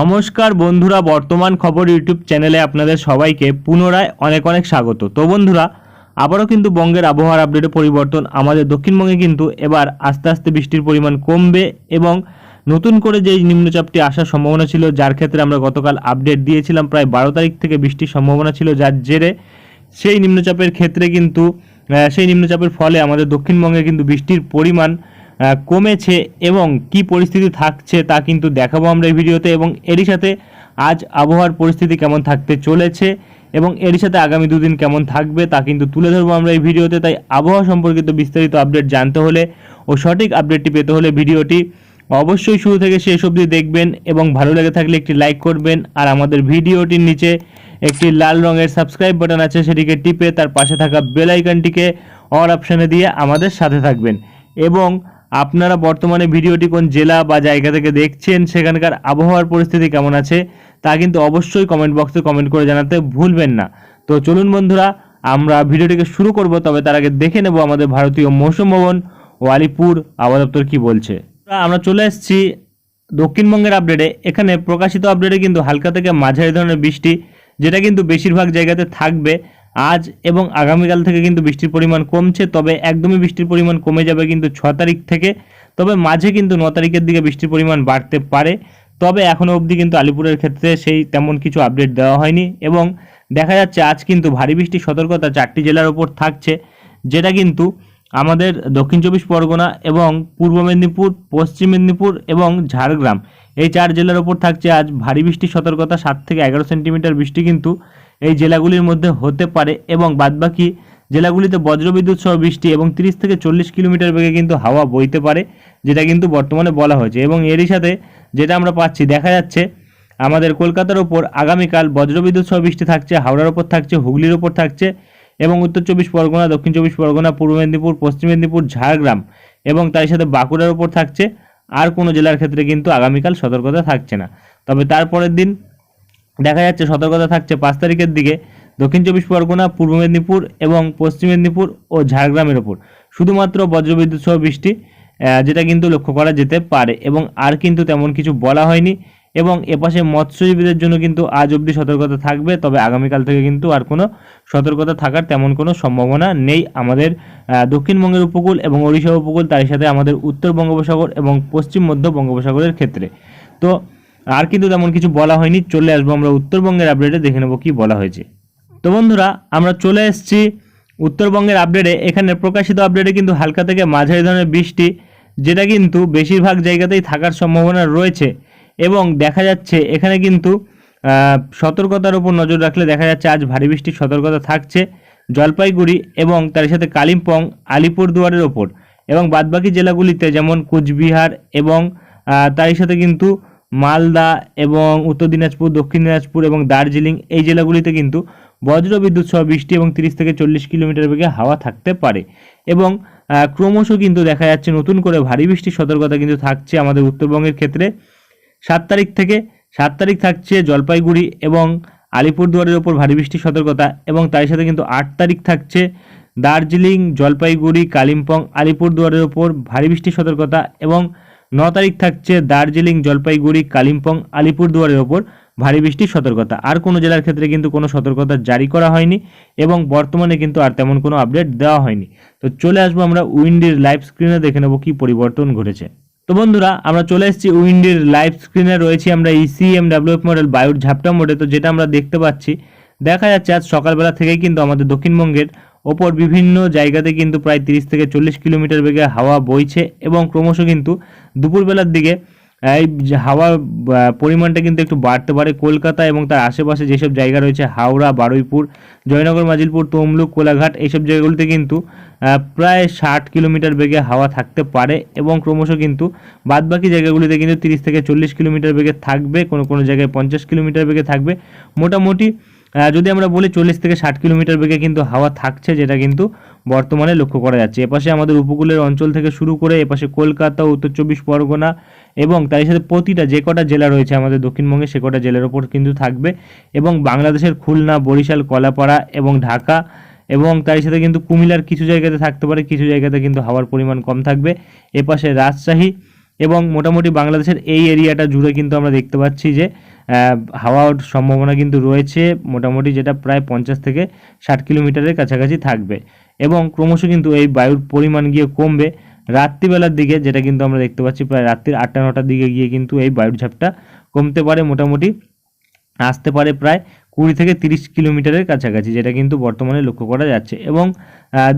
নমস্কার বন্ধুরা, বর্তমান খবর ইউটিউব চ্যানেলে আপনাদের সবাইকে পুনরায় অনেক অনেক স্বাগত। তো বন্ধুরা, আবারও কিন্তু বঙ্গের আবহাওয়ার আপডেটে পরিবর্তন আমাদের দক্ষিণবঙ্গে কিন্তু এবার আস্তে আস্তে বৃষ্টির পরিমাণ কমবে এবং নতুন করে যেই নিম্নচাপটি আসার সম্ভাবনা ছিল, যার ক্ষেত্রে আমরা গতকাল আপডেট দিয়েছিলাম, প্রায় বারো তারিখ থেকে বৃষ্টির সম্ভাবনা ছিল যার জেরে সেই নিম্নচাপের ক্ষেত্রে কিন্তু সেই নিম্নচাপের ফলে আমাদের দক্ষিণবঙ্গে কিন্তু বৃষ্টির পরিমাণ কমেছে এবং কি পরিস্থিতি থাকছে তা কিন্তু দেখাবো আমরা এই ভিডিওতে এবং এরই সাথে আজ আবহাওয়ার পরিস্থিতি কেমন থাকতে চলেছে এবং এরই সাথে আগামী দুদিন কেমন থাকবে তা কিন্তু তুলে ধরবো আমরা এই ভিডিওতে। তাই আবহাওয়া সম্পর্কিত বিস্তারিত আপডেট জানতে হলে ও সঠিক আপডেটটি পেতে হলে ভিডিওটি অবশ্যই শুরু থেকে শেষ অবধি দেখবেন এবং ভালো লেগে থাকলে একটি লাইক করবেন আর আমাদের ভিডিওটির নিচে একটি লাল রঙের সাবস্ক্রাইব বাটন আছে সেটিকে টিপে তার পাশে থাকা বেল আইকনটিকে অল অপশানে দিয়ে আমাদের সাথে থাকবেন। এবং আপনারা বর্তমানে ভিডিওটি কোন জেলা বা জায়গা থেকে দেখছেন, সেখানকার আবহাওয়ার পরিস্থিতি কেমন আছে, তা কিন্তু অবশ্যই কমেন্ট বক্সে কমেন্ট করে জানাতে ভুলবেন না। তো চলুন বন্ধুরা, আমরা ভিডিওটিকে শুরু করব, তবে তার আগে দেখে নেব আমাদের ভারতীয় মৌসুম ভবন ও আলিপুর আবহাওয়া দপ্তর কী বলছে। আমরা চলে এসেছি দক্ষিণবঙ্গের আপডেটে এখানে প্রকাশিত আপডেটে কিন্তু হালকা থেকে মাঝারি ধরনের বৃষ্টি, যেটা কিন্তু বেশিরভাগ জায়গাতে থাকবে। আজ এবং আগামীকাল থেকে কিন্তু বৃষ্টির পরিমাণ কমছে, তবে একদমই বৃষ্টির পরিমাণ কমে যাবে কিন্তু ছ তারিখ থেকে। তবে মাঝে কিন্তু ন তারিখের দিকে বৃষ্টির পরিমাণ বাড়তে পারে। তবে এখনও অবধি কিন্তু আলিপুরের ক্ষেত্রে সেই তেমন কিছু আপডেট দেওয়া হয়নি এবং দেখা যাচ্ছে আজ কিন্তু ভারী বৃষ্টির সতর্কতা চারটি জেলার ওপর থাকছে, যেটা কিন্তু আমাদের দক্ষিণ চব্বিশ পরগনা এবং পূর্ব মেদিনীপুর, পশ্চিম মেদিনীপুর এবং ঝাড়গ্রাম। এই চার জেলার ওপর থাকছে আজ ভারী বৃষ্টির সতর্কতা, সাত থেকে এগারো সেন্টিমিটার বৃষ্টি কিন্তু এই জেলাগুলির মধ্যে হতে পারে এবং বাদবাকি জেলাগুলিতে বজ্রবিদ্যুৎ সহ বৃষ্টি এবং তিরিশ থেকে চল্লিশ কিলোমিটার বেগে কিন্তু হাওয়া বইতে পারে, যেটা কিন্তু বর্তমানে বলা হয়েছে। এবং এরই সাথে যেটা আমরা পাচ্ছি, দেখা যাচ্ছে আমাদের কলকাতার ওপর আগামীকাল বজ্রবিদ্যুৎ সহ বৃষ্টি থাকছে, হাওড়ার ওপর থাকছে, হুগলির ওপর থাকছে এবং উত্তর চব্বিশ পরগনা, দক্ষিণ চব্বিশ পরগনা, পূর্ব মেদিনীপুর, পশ্চিম মেদিনীপুর, ঝাড়গ্রাম এবং তার সাথে বাঁকুড়ার ওপর থাকছে। আর কোনো জেলার ক্ষেত্রে কিন্তু আগামীকাল সতর্কতা থাকছে না। তবে তারপরের দিন দেখা যাচ্ছে সতর্কতা থাকছে পাঁচ তারিখের দিকে দক্ষিণ চব্বিশ পরগনা, পূর্ব মেদিনীপুর এবং পশ্চিম মেদিনীপুর ও ঝাড়গ্রামের ওপর। শুধুমাত্র বজ্রবিদ্যুৎ সহ বৃষ্টি যেটা কিন্তু লক্ষ্য করা যেতে পারে এবং আর কিন্তু তেমন কিছু বলা হয়নি এবং এপাশে মৎস্যজীবীদের জন্য কিন্তু আজ অবধি সতর্কতা থাকবে, তবে আগামীকাল থেকে কিন্তু আর কোনো সতর্কতা থাকার তেমন কোনো সম্ভাবনা নেই আমাদের দক্ষিণবঙ্গের উপকূল এবং ওড়িশা উপকূল তার সাথে আমাদের উত্তর বঙ্গোপসাগর এবং পশ্চিম মধ্য বঙ্গোপসাগরের ক্ষেত্রে। তো আর কিন্তু তেমন কিছু বলা হয়নি। চলে আসব আমরা উত্তরবঙ্গের আপডেটে দেখে নেব কি বলা হয়েছে। তো বন্ধুরা, আমরা চলে এসেছি উত্তরবঙ্গের আপডেটে এখানে প্রকাশিত আপডেটে কিন্তু হালকা থেকে মাঝারি ধরনের বৃষ্টি, যেটা কিন্তু বেশিরভাগ জায়গাতেই থাকার সম্ভাবনা রয়েছে। এবং দেখা যাচ্ছে, এখানে কিন্তু সতর্কতার উপর নজর রাখলে দেখা যাচ্ছে আজ ভারী বৃষ্টির সতর্কতা থাকছে জলপাইগুড়ি এবং তার সাথে কালিম্পং, আলিপুরদুয়ারের ওপর। এবং বাদবাকি জেলাগুলিতে যেমন কোচবিহার এবং তারই সাথে কিন্তু মালদা এবং উত্তর দিনাজপুর, দক্ষিণ দিনাজপুর এবং দার্জিলিং এই জেলাগুলিতে কিন্তু বজ্র বিদ্যুৎ সহ বৃষ্টি এবং তিরিশ থেকে চল্লিশ কিলোমিটার বেগে হাওয়া থাকতে পারে। এবং ক্রমশ কিন্তু দেখা যাচ্ছে নতুন করে ভারী বৃষ্টির সতর্কতা কিন্তু থাকছে আমাদের উত্তরবঙ্গের ক্ষেত্রে। সাত তারিখ থেকে, সাত তারিখ থাকছে জলপাইগুড়ি এবং আলিপুরদুয়ারের ওপর ভারী বৃষ্টির সতর্কতা এবং তার সাথে কিন্তু আট তারিখ থাকছে দার্জিলিং, জলপাইগুড়ি, কালিম্পং, আলিপুরদুয়ারের ওপর ভারী বৃষ্টির সতর্কতা এবং ন তারিখ থাকছে দার্জিলিং, জলপাইগুড়ি, কালিম্পং, আলিপুরদুয়ারের ওপর ভারী বৃষ্টির সতর্কতা। আর কোনো জেলার ক্ষেত্রে কিন্তু কোনো সতর্কতা জারি করা হয়নি এবং বর্তমানে কিন্তু আর তেমন কোনো আপডেট দেওয়া হয়নি। তো চলে আসব আমরা উইন্ডির লাইভ স্ক্রিনে, দেখে নেব কী পরিবর্তন ঘটেছে। তো বন্ধুরা, আমরা চলে এসেছি উইন্ডির লাইভ স্ক্রিনে, রয়েছি আমরা ইসিএম ডাব্লিউএফ মডেল বায়ুর ঝাপটা মোডে। তো যেটা আমরা দেখতে পাচ্ছি, দেখা যাচ্ছে আজ সকালবেলা থেকেই কিন্তু আমাদের দক্ষিণবঙ্গের ওপর বিভিন্ন জায়গাতে কিন্তু প্রায় তিরিশ থেকে চল্লিশ কিলোমিটার বেগে হাওয়া বইছে এবং ক্রমশ কিন্তু দুপুরবেলার দিকে, এই হাওয়ার পরিমাণটা কিন্তু একটু বাড়তে পারে। কলকাতা এবং তার আশেপাশে যেসব জায়গা রয়েছে, হাওড়া, বারুইপুর, জয়নগর, মাজিলপুর, তমলুক, কোলাঘাট এইসব জায়গাগুলিতে কিন্তু প্রায় ষাট কিলোমিটার বেগে হাওয়া থাকতে পারে এবং ক্রমশ কিন্তু বাদবাকি জায়গাগুলিতে কিন্তু তিরিশ থেকে চল্লিশ কিলোমিটার বেগে থাকবে। কোনো কোনো জায়গায় পঞ্চাশ কিলোমিটার বেগে থাকবে। মোটামুটি যদি আমরা বলি চল্লিশ থেকে ষাট কিলোমিটার বেগে কিন্তু হাওয়া থাকছে, যেটা কিন্তু বর্তমানে লক্ষ্য করা যাচ্ছে। এপাশে আমাদের উপকূলের অঞ্চল থেকে শুরু করে এপাশে কলকাতা, উত্তর চব্বিশ পরগনা এবং তার সাথে প্রতিটা যে কটা জেলা রয়েছে আমাদের দক্ষিণবঙ্গে, সে কটা জেলার ওপর কিন্তু থাকবে এবং বাংলাদেশের খুলনা, বরিশাল, কলাপাড়া এবং ঢাকা এবং তার সাথে কিন্তু কুমিল্লার কিছু জায়গাতে থাকতে পারে, কিছু জায়গাতে কিন্তু হাওয়ার পরিমাণ কম থাকবে। এপাশে রাজশাহী এবং মোটামুটি বাংলাদেশের এই এরিয়াটা জুড়ে কিন্তু আমরা দেখতে পাচ্ছি যে হাওয়ার সম্ভাবনা কিন্তু রয়েছে, মোটামুটি যেটা প্রায় পঞ্চাশ থেকে ষাট কিলোমিটারের কাছাকাছি থাকবে। এবং ক্রমশ কিন্তু এই বায়ুর পরিমাণ গিয়ে কমবে। রাত্রিবেলার দিকে যেটা কিন্তু আমরা দেখতে পাচ্ছি, প্রায় রাত্রির আটটা নটার দিকে গিয়ে কিন্তু এই বায়ুর ঝাপটা কমতে পারে, মোটামুটি আসতে পারে প্রায় কুড়ি থেকে তিরিশ কিলোমিটারের কাছাকাছি, যেটা কিন্তু বর্তমানে লক্ষ্য করা যাচ্ছে। এবং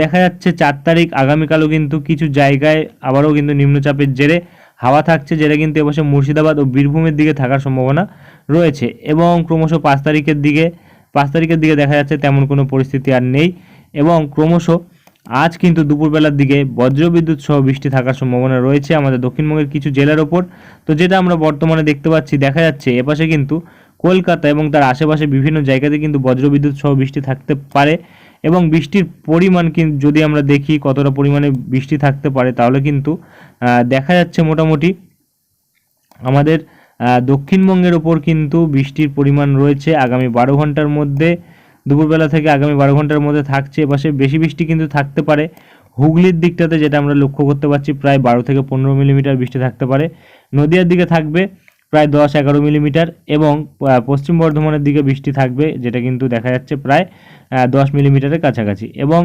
দেখা যাচ্ছে চার তারিখ, আগামীকালও কিন্তু কিছু জায়গায় আবারও কিন্তু নিম্নচাপের জেরে হাওয়া থাকছে যেটা কিন্তু এবছর মুর্শিদাবাদ ও বীরভূমের দিকে থাকার সম্ভাবনা রয়েছে এবং ক্রমশ পাঁচ তারিখের দিকে, পাঁচ তারিখের দিকে দেখা যাচ্ছে তেমন কোনো পরিস্থিতি আর নেই এবং ক্রমশ আজ কিন্তু দুপুরবেলার দিকে বজ্রবিদ্যুৎ সহ বৃষ্টি থাকার সম্ভাবনা রয়েছে আমাদের দক্ষিণবঙ্গের কিছু জেলার ওপর। তো যেটা আমরা বর্তমানে দেখতে পাচ্ছি, দেখা যাচ্ছে এপাশে কিন্তু কলকাতা এবং তার আশেপাশে বিভিন্ন জায়গাতে কিন্তু বজ্রবিদ্যুৎ সহ বৃষ্টি থাকতে পারে এবং বৃষ্টির পরিমাণ কিন্তু যদি আমরা দেখি কতটা পরিমাণে বৃষ্টি থাকতে পারে, তাহলে কিন্তু দেখা যাচ্ছে মোটামুটি আমাদের দক্ষিণবঙ্গের ওপর কিন্তু বৃষ্টির পরিমাণ রয়েছে আগামী বারো ঘণ্টার মধ্যে। দুপুরবেলা থেকে আগামী বারো ঘণ্টার মধ্যে থাকছে। এপাশে বেশি বৃষ্টি কিন্তু থাকতে পারে। হুগলির দিকটাতে যেটা আমরা লক্ষ্য করতে পারছি, প্রায় বারো থেকে পনেরো মিলিমিটার বৃষ্টি থাকতে পারে। নদিয়ার দিকে থাকবে প্রায় দশ এগারো মিলিমিটার এবং পশ্চিম বর্ধমানের দিকে বৃষ্টি থাকবে, যেটা কিন্তু দেখা যাচ্ছে প্রায় দশ মিলিমিটারের কাছাকাছি। এবং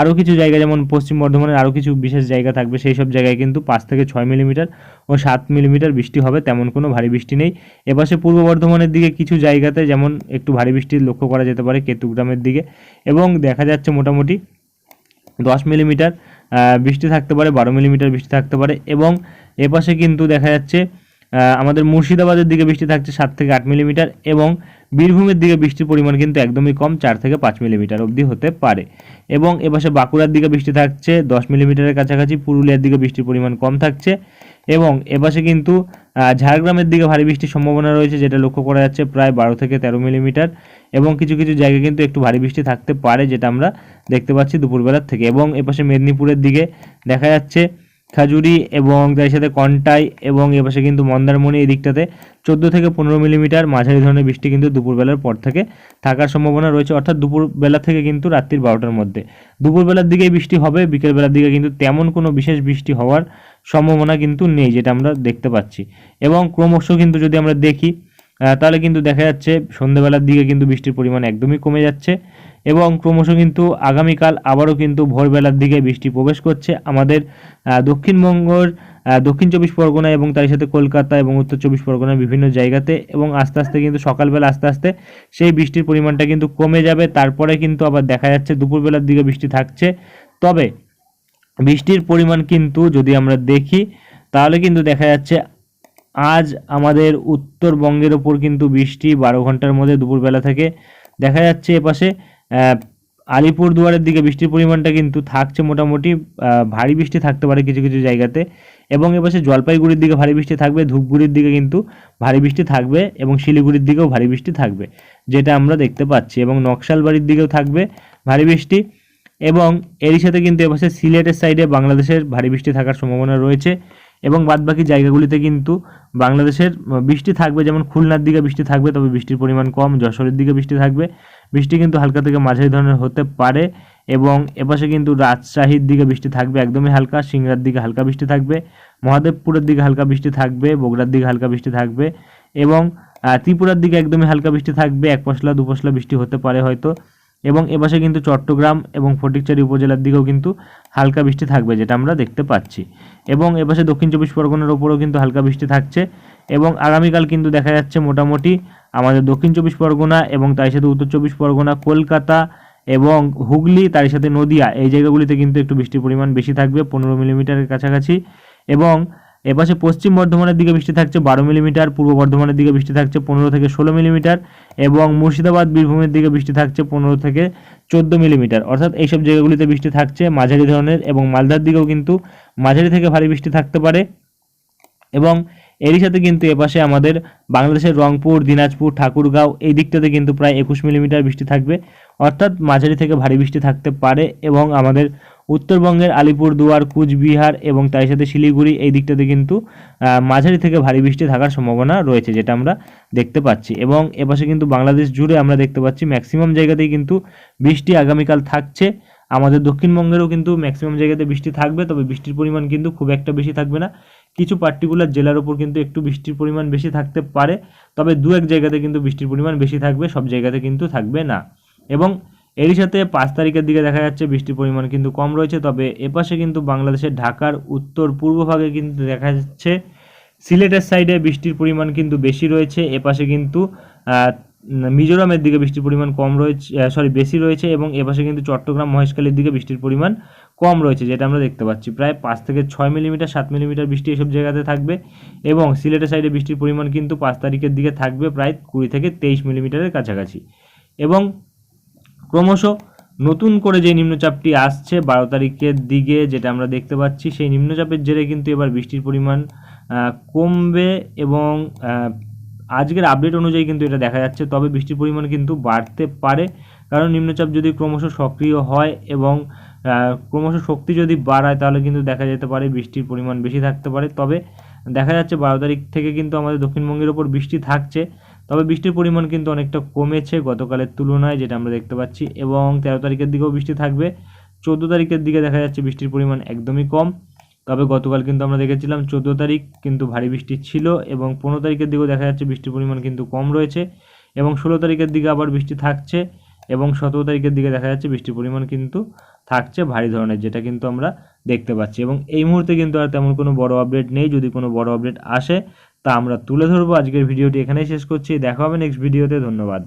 আরও কিছু জায়গা, যেমন পশ্চিম বর্ধমানের আরও কিছু বিশেষ জায়গা থাকবে, সেই সব জায়গায় কিন্তু পাঁচ থেকে ছয় মিলিমিটার ও সাত মিলিমিটার বৃষ্টি হবে, তেমন কোনো ভারী বৃষ্টি নেই। এপাশে পূর্ব বর্ধমানের দিকে কিছু জায়গাতে যেমন একটু ভারী বৃষ্টি লক্ষ্য করা যেতে পারে, কেতুগ্রামের দিকে। এবং দেখা যাচ্ছে মোটামুটি দশ মিলিমিটার বৃষ্টি থাকতে পারে, বারো মিলিমিটার বৃষ্টি থাকতে পারে। এবং এপাশে কিন্তু দেখা যাচ্ছে আমাদের মুর্শিদাবাদের দিকে বৃষ্টি থাকছে সাত থেকে আট মিলিমিটার এবং বীরভূমের দিকে বৃষ্টির পরিমাণ কিন্তু একদমই কম, চার থেকে পাঁচ মিলিমিটার অবধি হতে পারে। এবং এপাশে বাঁকুড়ার দিকে বৃষ্টি থাকছে দশ মিলিমিটারের কাছাকাছি, পুরুলিয়ার দিকে বৃষ্টির পরিমাণ কম থাকছে এবং এপাশে কিন্তু ঝাড়গ্রামের দিকে ভারী বৃষ্টির সম্ভাবনা রয়েছে যেটা লক্ষ্য করা যাচ্ছে প্রায় বারো থেকে তেরো মিলিমিটার এবং কিছু কিছু জায়গায় কিন্তু একটু ভারী বৃষ্টি থাকতে পারে যেটা আমরা দেখতে পাচ্ছি দুপুরবেলার থেকে। এবং এপাশে মেদিনীপুরের দিকে দেখা যাচ্ছে খাজুরি এবং তার সাথে কন্টাই এবং এপাশে কিন্তু মন্দারমণি এই দিকটাতে চোদ্দ থেকে পনেরো মিলিমিটার মাঝারি ধরনের বৃষ্টি কিন্তু দুপুরবেলার পর থেকে থাকার সম্ভাবনা রয়েছে। অর্থাৎ দুপুরবেলা থেকে কিন্তু রাত্রির বারোটার মধ্যে। দুপুরবেলার দিকেই বৃষ্টি হবে, বিকেলবেলার দিকে কিন্তু তেমন কোনো বিশেষ বৃষ্টি হওয়ার সম্ভাবনা কিন্তু নেই, যেটা আমরা দেখতে পাচ্ছি। এবং ক্রমশ কিন্তু যদি আমরা দেখি তাহলে কিন্তু দেখা যাচ্ছে সন্ধ্যেবেলার দিকে কিন্তু বৃষ্টির পরিমাণ একদমই কমে যাচ্ছে। এবং ক্রমশ কিন্তু আগামীকাল আবারও কিন্তু ভোরবেলার দিকে বৃষ্টি প্রবেশ করছে। আমাদের দক্ষিণবঙ্গর দক্ষিণ চব্বিশ পরগনা এবং তার সাথে কলকাতা এবং উত্তর চব্বিশ পরগনার বিভিন্ন জায়গাতে এবং আস্তে আস্তে কিন্তু সকালবেলা আস্তে আস্তে সেই বৃষ্টির পরিমাণটা কিন্তু কমে যাবে। তারপরে কিন্তু আবার দেখা যাচ্ছে দুপুরবেলার দিকে বৃষ্টি থাকছে। তবে বৃষ্টির পরিমাণ কিন্তু যদি আমরা দেখি, তাহলে কিন্তু দেখা যাচ্ছে আজ আমাদের উত্তরবঙ্গের ওপর কিন্তু বৃষ্টি বারো ঘণ্টার মধ্যে দুপুরবেলা থেকে দেখা যাচ্ছে এপাশে আলিপুরদুয়ারের দিকে বৃষ্টির পরিমাণটা কিন্তু থাকছে মোটামুটি ভারী বৃষ্টি থাকতে পারে কিছু কিছু জায়গাতে। এবং এপাশে জলপাইগুড়ির দিকে ভারী বৃষ্টি থাকবে, ধূপগুড়ির দিকে কিন্তু ভারী বৃষ্টি থাকবে এবং শিলিগুড়ির দিকেও ভারী বৃষ্টি থাকবে, যেটা আমরা দেখতে পাচ্ছি। এবং নকশালবাড়ির দিকেও থাকবে ভারী বৃষ্টি এবং এরই সাথে কিন্তু এপাশে সিলেটের সাইডে বাংলাদেশের ভারী বৃষ্টি থাকার সম্ভাবনা রয়েছে। এবং বাদবাকি জায়গাগুলিতে কিন্তু বাংলাদেশের বৃষ্টি থাকবে, যেমন খুলনার দিকে বৃষ্টি থাকবে, তবে বৃষ্টির পরিমাণ কম, যশোরের দিকে বৃষ্টি থাকবে। বৃষ্টি কিন্তু হালকা থেকে মাঝারি ধরনের হতে পারে এবং এপাশে কিন্তু রাজশাহীর দিকে বৃষ্টি থাকবে একদমই হালকা, সিংড়ার দিকে হালকা বৃষ্টি থাকবে, মহাদেবপুরের দিকে হালকা বৃষ্টি থাকবে, বগুড়ার দিকে হালকা বৃষ্টি থাকবে এবং ত্রিপুরার দিকে একদমই হালকা বৃষ্টি থাকবে এক পশলা দু পশলা বৃষ্টি হতে পারে হয়তো এবং এপাশে কিন্তু চট্টগ্রাম এবং ফটিকচারি উপজেলার দিকেও কিন্তু হালকা বৃষ্টি থাকবে, যেটা আমরা দেখতে পাচ্ছি। এবং এপাশে দক্ষিণ চব্বিশ পরগনার ওপরেও কিন্তু হালকা বৃষ্টি থাকছে এবং আগামীকাল কিন্তু দেখা যাচ্ছে মোটামুটি আমাদের দক্ষিণ চব্বিশ পরগনা এবং তার সাথে উত্তর চব্বিশ পরগনা, কলকাতা এবং হুগলি, তার সাথে নদিয়া, এই জায়গাগুলিতে কিন্তু একটু বৃষ্টির পরিমাণ বেশি থাকবে, পনেরো মিলিমিটারের কাছাকাছি এবং এপাশে পশ্চিম বর্ধমানের দিকে বৃষ্টি থাকছে বারো মিলিমিটার, পূর্ব বর্ধমানের দিকে বৃষ্টি থাকছে পনেরো থেকে ষোলো মিলিমিটার এবং মুর্শিদাবাদ, বীরভূমের দিকে বৃষ্টি থাকছে পনেরো থেকে চোদ্দ মিলিমিটার। অর্থাৎ এইসব জায়গাগুলিতে বৃষ্টি থাকছে মাঝারি ধরনের এবং মালদার দিকেও কিন্তু মাঝারি থেকে ভারী বৃষ্টি থাকতে পারে। এবং এরই সাথে কিন্তু এপাশে আমাদের বাংলাদেশের রংপুর, দিনাজপুর, ঠাকুরগাঁও এই দিকটাতে কিন্তু প্রায় একুশ মিলিমিটার বৃষ্টি থাকবে। অর্থাৎ মাঝারি থেকে ভারী বৃষ্টি থাকতে পারে এবং আমাদের উত্তরবঙ্গের আলিপুরদুয়ার কুচবিহার এবং তার সাথে শিলিগুড়ি এই দিকটাতে কিন্তু মাঝারি থেকে ভারী বৃষ্টি থাকার সম্ভাবনা রয়েছে, যেটা আমরা দেখতে পাচ্ছি। এবং এপাশে কিন্তু বাংলাদেশ জুড়ে আমরা দেখতে পাচ্ছি ম্যাক্সিমাম জায়গাতেই কিন্তু বৃষ্টি আগামীকাল থাকছে। আমাদের দক্ষিণবঙ্গেরও কিন্তু ম্যাক্সিমাম জায়গাতে বৃষ্টি থাকবে, তবে বৃষ্টির পরিমাণ কিন্তু খুব একটা বেশি থাকবে না। কিছু পার্টিকুলার জেলার ওপর কিন্তু একটু বৃষ্টির পরিমাণ বেশি থাকতে পারে, তবে দু এক জায়গাতে কিন্তু বৃষ্টির পরিমাণ বেশি থাকবে, সব জায়গাতে কিন্তু থাকবে না। এবং এরই সাথে পাঁচ তারিখের দিকে দেখা যাচ্ছে বৃষ্টির পরিমাণ কিন্তু কম রয়েছে, তবে এপাশে কিন্তু বাংলাদেশের ঢাকার উত্তর পূর্ব ভাগে কিন্তু দেখা যাচ্ছে সিলেটের সাইডে বৃষ্টির পরিমাণ কিন্তু বেশি রয়েছে, এপাশে কিন্তু মিজোরামের দিকে বৃষ্টির পরিমাণ কম রয়েছে সরি বেশি রয়েছে এবং এপাশে কিন্তু চট্টগ্রাম, মহেশখালীর দিকে বৃষ্টির পরিমাণ কম রয়েছে, যেটা আমরা দেখতে পাচ্ছি। প্রায় পাঁচ থেকে ছয় মিলিমিটার, সাত মিলিমিটার বৃষ্টি এসব জায়গাতে থাকবে এবং সিলেটের সাইডে বৃষ্টির পরিমাণ কিন্তু পাঁচ তারিখের দিকে থাকবে প্রায় কুড়ি থেকে তেইশ মিলিমিটারের কাছাকাছি। এবং ক্রমশ নতুন করে যে নিম্নচাপটি আসছে বারো তারিখের দিকে যেটা আমরা দেখতে পাচ্ছি, সেই নিম্নচাপের জেরে কিন্তু এবার বৃষ্টির পরিমাণ কমবে এবং আজকের আপডেট অনুযায়ী কিন্তু এটা দেখা যাচ্ছে। তবে বৃষ্টির পরিমাণ কিন্তু বাড়তে পারে, কারণ নিম্নচাপ যদি ক্রমশ সক্রিয় হয় এবং ক্রমশ শক্তি যদি বাড়ায়, তাহলে কিন্তু দেখা যেতে পারে বৃষ্টির পরিমাণ বেশি থাকতে পারে। তবে দেখা যাচ্ছে বারো তারিখ থেকে কিন্তু আমাদের দক্ষিণবঙ্গের ওপর বৃষ্টি থাকছে। তবে বৃষ্টির পরিমাণ কিন্তু অনেকটা কমেছে গতকালের তুলনায়, যেটা আমরা দেখতে পাচ্ছি। এবং তেরো তারিখের দিকেও বৃষ্টি থাকবে। চোদ্দ তারিখের দিকে দেখা যাচ্ছে বৃষ্টির পরিমাণ একদমই কম। তবে গতকাল কিন্তু আমরা দেখেছিলাম চোদ্দ তারিখ কিন্তু ভারী বৃষ্টি ছিল এবং পনেরো তারিখের দিকেও দেখা যাচ্ছে বৃষ্টির পরিমাণ কিন্তু কম রয়েছে। এবং ষোলো তারিখের দিকে আবার বৃষ্টি থাকছে এবং সতেরো তারিখের দিকে দেখা যাচ্ছে বৃষ্টির পরিমাণ কিন্তু থাকছে ভারী ধরনের, যেটা কিন্তু আমরা দেখতে পাচ্ছি। এবং এই মুহূর্তে কিন্তু আর তেমন কোনো বড় আপডেট নেই। যদি কোনো বড় আপডেট আসে তা আমরা তুলে ধরবো। আজকের ভিডিওটি এখানেই শেষ করছি। দেখা হবে নেক্সট ভিডিওতে ধন্যবাদ।